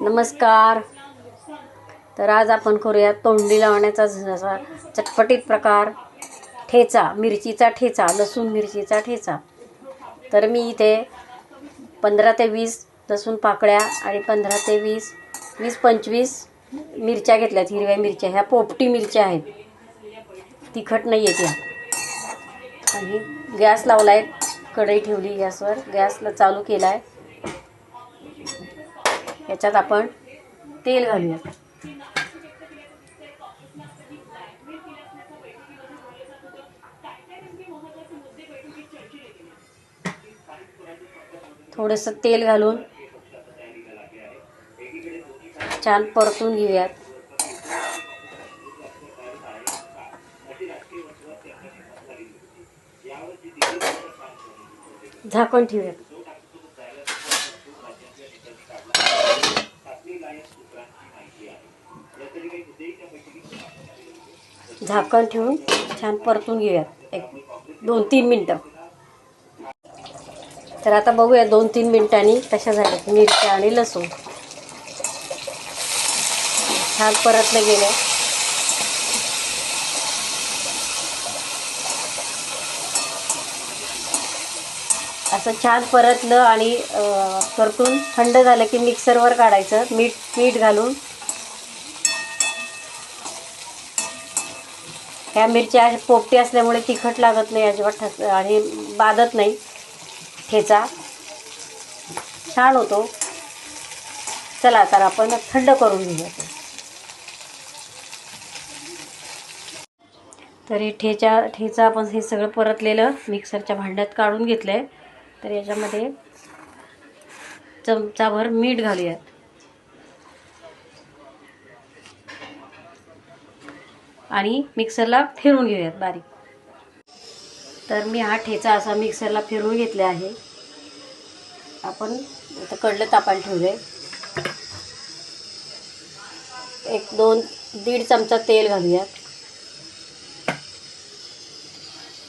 नमस्कार. तर आज आपण करूया तोंडी लावण्याचा जसा चटपटीत प्रकार. ठेचा मिरचीचा ठेचा लसूण मिरचीचा ठेचा. तर मी इथे पंधरा ते वीस लसूण पाकळ्या आणि पंधरा ते वीस वीस पंचवीस मिरच्या घेतल्यात. हिरव्या मिरच्या ह्या पोपटी मिरच्या आहेत. तिखट नाही आहेत या आणि गॅस लावला आहे कढई ठेवली गॅसवर. गॅसला चालू केला आहे याच्यात आपण तेल घालूया थोडंसं तेल घालून छान परतून घेऊयात. झाकण ठेवूयात. झाकण ठेवून छान परतून घेऊयात. एक दोन तीन मिनटं. तर आता बघूया दोन तीन मिनटांनी कशा झाल्यात मिरच्या आणि लसूण. छान परतलं गेलं. असं छान परतलं आणि परतून थंड झालं की मिक्सरवर काढायचं. मीठ मीठ घालून ह्या मिरच्या पोपटी असल्यामुळे तिखट लागत नाही अजिबात ठस आणि बाधत नाही. ठेचा. छान होतो. चला तर आपण थंड करून घेऊया तरी तर हे ठेचा ठेचा आपण हे सगळं परतलेलं मिक्सरच्या भांड्यात काढून घेतलं आहे तर याच्यामध्ये चमचाभर मीठ घालूयात. आणि मिक्सरला फिरून घेऊयात बारीक. तर मी हा ठेचा असा मिक्सरला फिरून घेतला आहे. आपण आता कडलं तापायला ठेवलं आहे एक दोन दीड चमचा तेल घालूयात.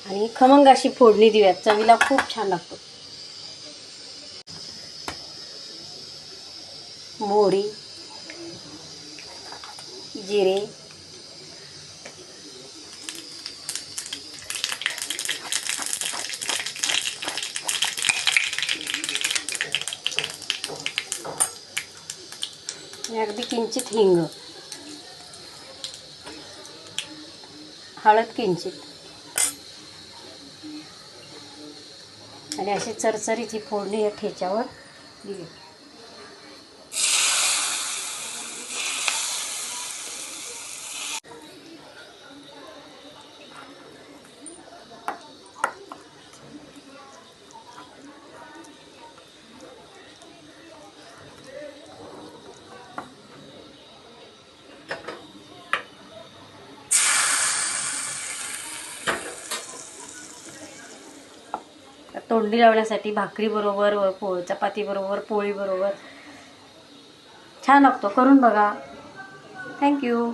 आणि खमंग अशी फोडणी देऊयात. चवीला खूप छान लागतो. मोहरी जिरे अगदी किंचित हिंग. हळद किंचित. आणि अशी चरचरीत ही फोडणी या ठेच्यावर दिली. तोंडी लावण्यासाठी भाकरीबरोबर पो व पोळ छान लागतो. करून बघा. थँक्यू